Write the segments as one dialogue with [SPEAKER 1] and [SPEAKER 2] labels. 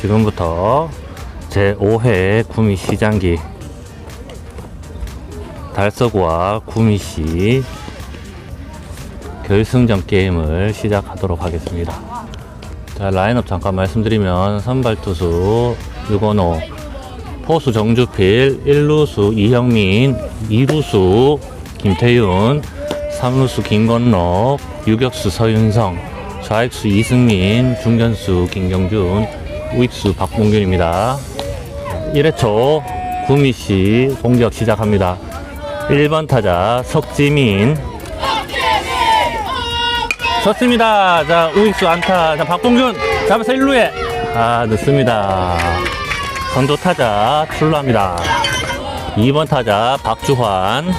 [SPEAKER 1] 지금부터 제5회 구미 시장기 달서구와 구미시 결승전 게임을 시작하도록 하겠습니다. 자, 라인업 잠깐 말씀드리면 선발 투수 유건호, 포수 정주필, 1루수 이형민, 2루수 김태윤, 3루수 김건록, 유격수 서윤성, 좌익수 이승민, 중견수 김경준, 우익수 박봉균입니다. 1회 초 구미시 공격 시작합니다. 1번 타자 석지민 쳤습니다. 자, 우익수 안타. 자, 박봉균 잡아서 1루에. 아, 늦습니다. 선두 타자 출루합니다. 2번 타자 박주환.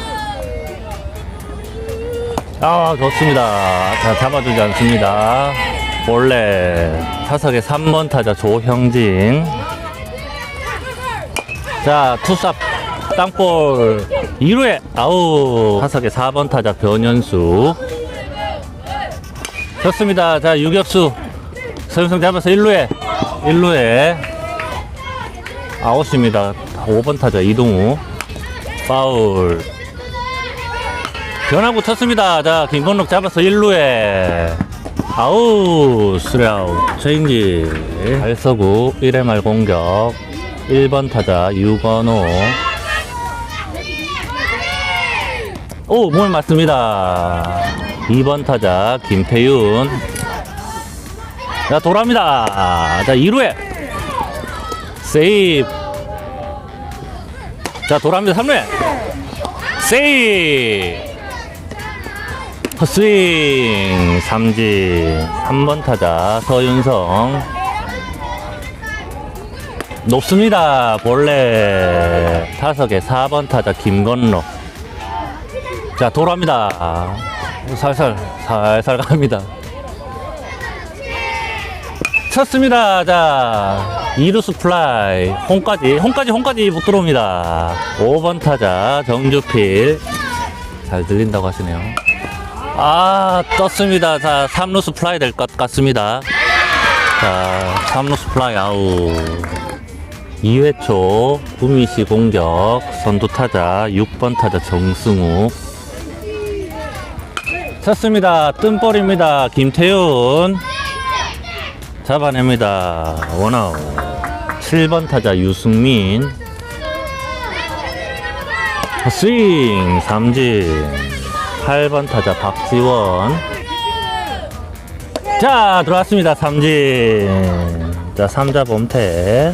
[SPEAKER 1] 아, 좋습니다. 자, 잡아주지 않습니다. 볼레. 타석의 3번 타자 조형진. 자, 투삽 땅볼 2루에 아우 타석의 4번 타자 변현수. 좋습니다. 자, 유격수. 서윤성 잡아서 1루에. 1루에. 아웃입니다. 5번 타자 이동우. 파울. 변하고 쳤습니다. 자, 김건록 잡아서 1루에. 아우, 스라우. 체인지. 발서구 1회 말 공격. 1번 타자 유건호. 오, 뭘 맞습니다. 2번 타자 김태윤. 자, 돌아옵니다. 자, 2루에. 세이브. 자, 돌아옵니다. 3루에. 세이브. 헛스윙. 삼진. 3번 타자 서윤성. 높습니다. 볼레. 타석의 4번 타자 김건로. 자, 돌아옵니다. 살살, 살살 갑니다. 쳤습니다. 자, 이루스 플라이. 홈까지, 홈까지, 홈까지 못 들어옵니다. 5번 타자, 정주필. 잘 들린다고 하시네요. 아, 떴습니다. 자, 3루스 플라이 될 것 같습니다. 자, 3루스 플라이 아웃. 2회 초, 구미시 공격. 선두 타자, 6번 타자 정승우. 쳤습니다. 뜬볼입니다. 김태훈. 잡아냅니다. 원아웃. 7번 타자 유승민. 스윙 삼진. 8번 타자 박지원. 자, 들어왔습니다. 삼진. 자, 3자 범퇴.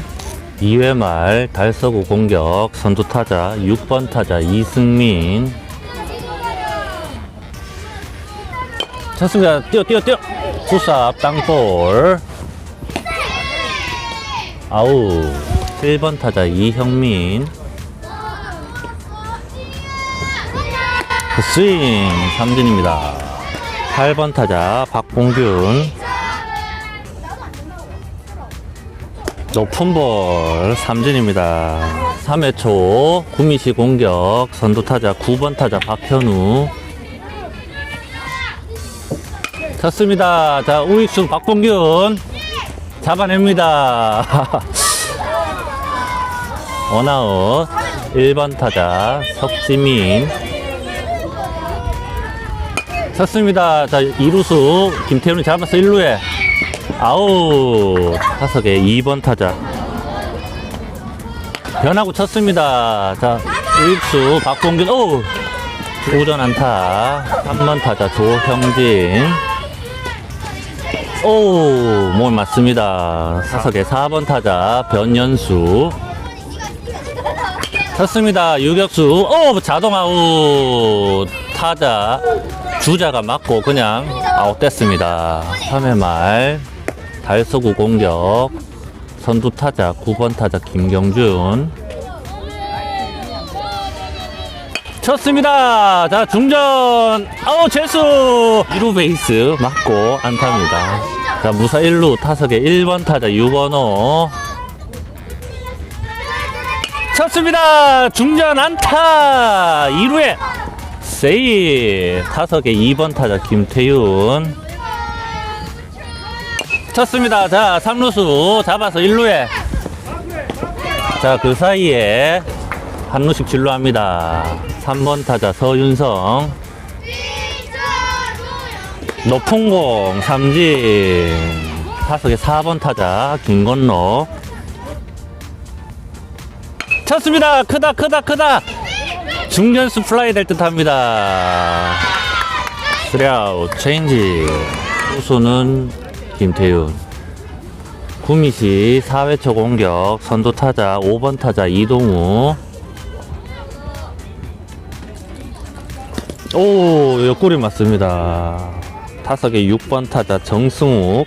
[SPEAKER 1] 2회 말 달서구 공격 선두 타자 6번 타자 이승민. 쳤습니다. 뛰어, 뛰어, 뛰어. 투삽, 땅볼. 아우. 7번 타자 이형민. 스윙, 삼진입니다. 8번 타자 박봉균. 높은 볼, 삼진입니다. 3회 초, 구미시 공격, 선두 타자 9번 타자 박현우. 쳤습니다. 자, 우익수 박봉균 잡아냅니다. 원아웃 1번 타자 석지민 쳤습니다. 자, 이루수 김태훈이 잡아서 1루에 아웃 타석에 2번 타자 변하고 쳤습니다. 자, 우익수 박봉균 오 우전 안타 3번 타자 조형진 오, 뭘 맞습니다. 사석의 4번 타자 변연수. 쳤습니다. 유격수. 오, 자동 아웃. 타자 주자가 맞고 그냥 아웃됐습니다. 3회 말 달서구 공격. 선두 타자 9번 타자 김경준. 쳤습니다. 자, 중전. 아우, 재수. 1루 베이스 맞고 안타입니다. 자, 무사 1루 타석에 1번 타자 유건호. 쳤습니다. 중전 안타. 2루에 세이. 타석에 2번 타자 김태윤. 쳤습니다. 자, 3루수 잡아서 1루에. 자, 그 사이에 한 루씩 진루합니다. 3번 타자 서윤성. 높은 공 삼진. 타석의 4번 타자 김건로. 쳤습니다. 크다, 크다, 크다. 중견수 플라이 될 듯 합니다. 스리아웃 체인지. 후수는 김태윤. 구미시 4회 초 공격 선두 타자 5번 타자 이동우. 오, 옆구리 맞습니다. 타석의 6번 타자 정승욱.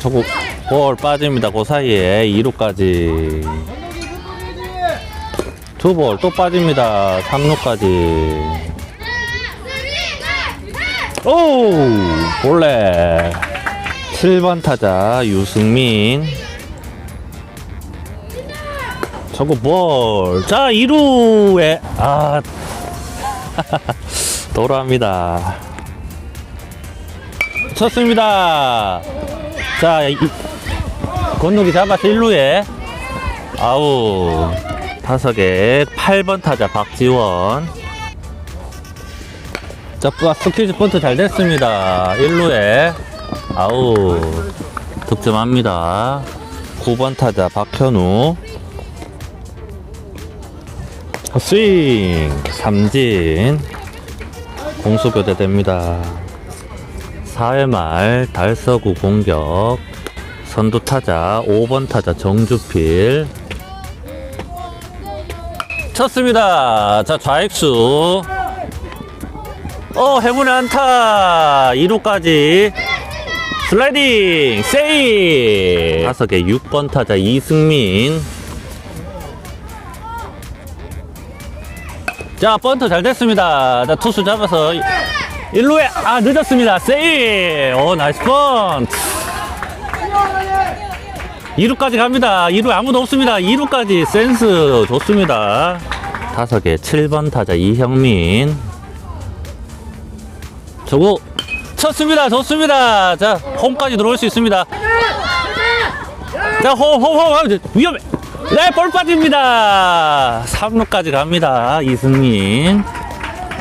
[SPEAKER 1] 저거 볼 빠집니다. 그 사이에 2루까지. 두 볼 또 빠집니다. 3루까지. 오! 볼래. 7번 타자 유승민. 저거 볼. 자, 2루에 아 돌아옵니다. 쳤습니다. 자, 이, 건너기 잡아서 1루에 아우 타석에 8번 타자 박지원 자, 아, 스퀴즈 번트 잘 됐습니다. 1루에 아우 득점합니다. 9번 타자 박현우 스윙 삼진 공수 교대됩니다. 4회 말 달서구 공격 선두 타자 5번 타자 정주필 쳤습니다. 자 좌익수. 어 해문의 안타. 2루까지. 슬라이딩 세이 타석에 6번 타자 이승민. 자 번트 잘 됐습니다. 자 투수 잡아서 1루에 아 늦었습니다. 세이 오 나이스 번트 2루까지 갑니다. 2루 아무도 없습니다. 2루까지 센스 좋습니다. 타석에 7번 타자 이형민. 저거 쳤습니다. 좋습니다. 자 홈까지 들어올 수 있습니다. 자 홈 홈홈. 하면 돼. 위험해. 네 볼 빠집니다. 3루까지 갑니다. 이승민.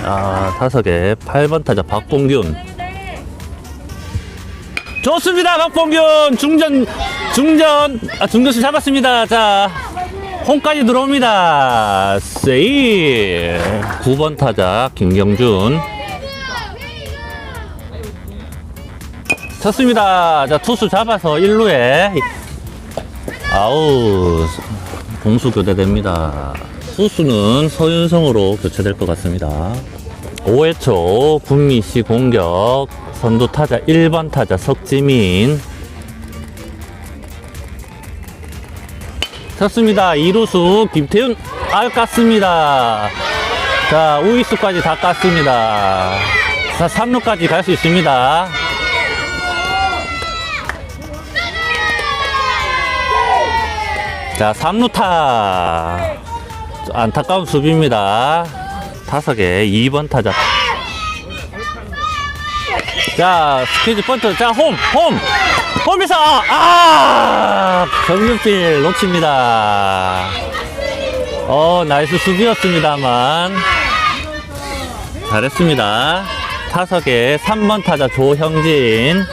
[SPEAKER 1] 아, 타석에 8번 타자 박봉균. 좋습니다, 박봉균. 중전, 중전, 아, 중전수 잡았습니다. 자, 홈까지 들어옵니다. 세이. 9번 타자 김경준. 쳤습니다. 자, 투수 잡아서 1루에. 아우, 공수 교대됩니다. 투수는 서윤성으로 교체될 것 같습니다. 5회 초 군미씨 공격 선두 타자 1번 타자 석지민 쳤습니다. 2루수 김태윤 아 깠습니다. 자 우익수까지 다 깠습니다. 자 3루까지 갈 수 있습니다. 자 3루타 안타까운 수비입니다. 타석에 2번 타자. 자, 스퀴즈 번트. 자, 홈, 홈. 홈에서, 아! 정윤필 놓칩니다. 어, 나이스 수비였습니다만. 잘했습니다. 타석에 3번 타자 조형진.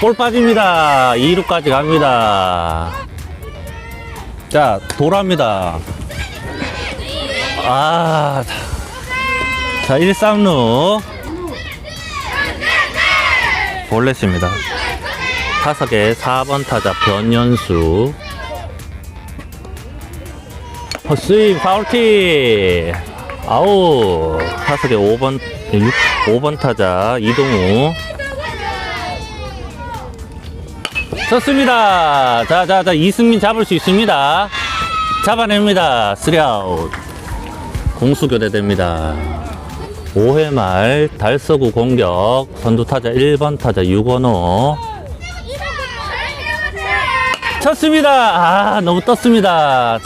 [SPEAKER 1] 볼 빠집니다. 2루까지 갑니다. 자, 돌아옵니다. 아, 자, 1, 3루. 볼넷입니다. 타석에 4번 타자 변연수. 헛스윙 파울티. 아우. 타석에 5번, 6, 5번 타자 이동우. 좋습니다. 자, 자, 자, 이승민 잡을 수 있습니다. 잡아냅니다. 쓰리아웃. 공수 교대됩니다. 5회 말 달서구 공격 선두 타자 1번 타자 유건호 쳤습니다. 아 너무 떴습니다.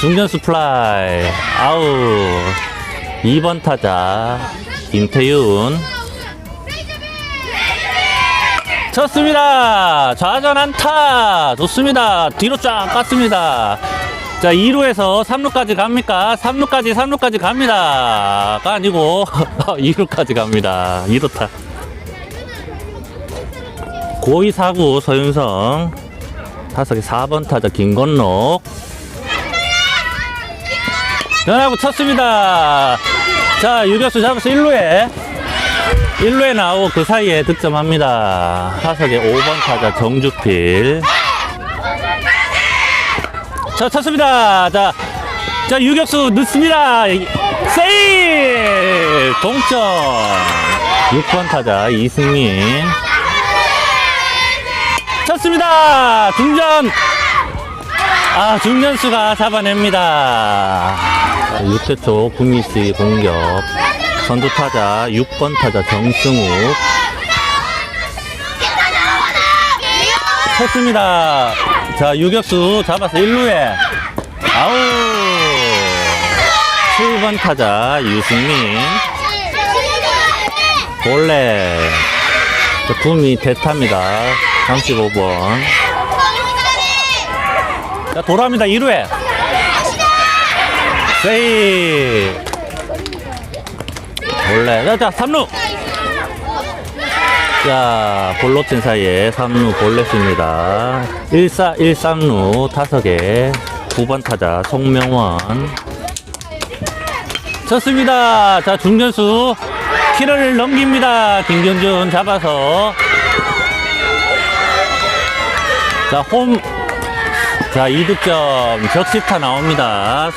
[SPEAKER 1] 중견수 플라이 아우 2번 타자 김태윤 쳤습니다. 좌전 안타. 좋습니다. 뒤로 쫙 갔습니다. 자, 2루에서 3루까지 갑니까? 3루까지, 3루까지 갑니다. 가 아니고, 2루까지 갑니다. 2루타. 고의 사구 서윤성. 타석에 4번 타자 김건록. 변하고 쳤습니다. 자, 유격수 잡아서 1루에. 1루에 나오고 그 사이에 득점합니다. 타석에 5번 타자 정주필. 자, 쳤습니다. 자, 자, 유격수 넣습니다. 세일! 동점. 6번 타자 이승민. 쳤습니다. 중전. 아, 중전수가 잡아냅니다. 6회 초 구미씨 공격. 선두 타자 6번 타자 정승욱. 쳤습니다. 자, 유격수 잡아서 1루에. 아우. 7번 타자 유승민. 자, 구미 대타입니다. 35번. 자, 돌아옵니다. 2루에. 세이. 볼레. 자, 자, 3루. 자, 볼로 친 사이에 3루 볼넷입니다. 1사 1, 3루 타석에 9번 타자 송명원. 쳤습니다. 자, 중견수 키를 넘깁니다. 김경준 잡아서. 자, 홈. 자, 2득점 적시타 나옵니다.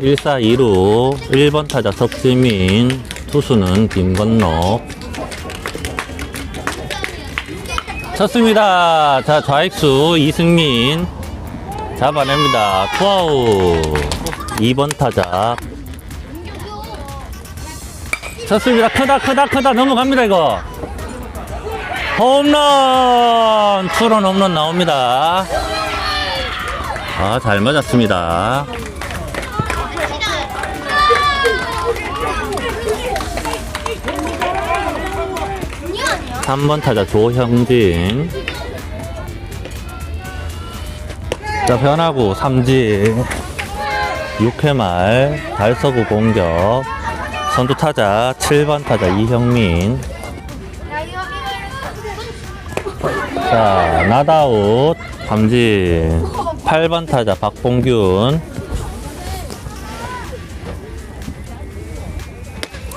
[SPEAKER 1] 1사 2루 1번 타자 석지민 투수는 김건록 쳤습니다. 자, 좌익수 이승민 잡아냅니다. 투아웃 2번 타자 쳤습니다. 크다, 크다, 크다. 넘어갑니다, 이거. 홈런! 투런 홈런 나옵니다. 아, 잘 맞았습니다. 삼번 타자 조형진. 자, 변하고 삼진. 6회 말 달서구 공격. 선두 타자 7번 타자 이형민. 자, 나다웃 삼진. 8번 타자 박봉균.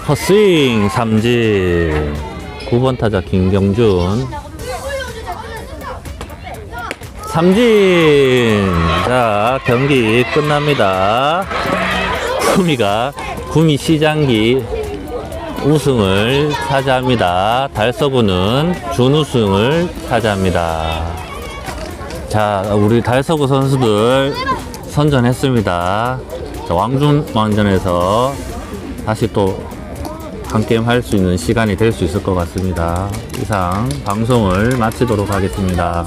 [SPEAKER 1] 헛스윙 삼진. 9번 타자 김경준. 삼진. 자, 경기 끝납니다. 구미가 구미 시장기 우승을 차지합니다. 달서구는 준우승을 차지합니다. 자, 우리 달서구 선수들 선전했습니다. 자, 왕중왕전에서 다시 또 한 게임 할 수 있는 시간이 될 수 있을 것 같습니다. 이상 방송을 마치도록 하겠습니다.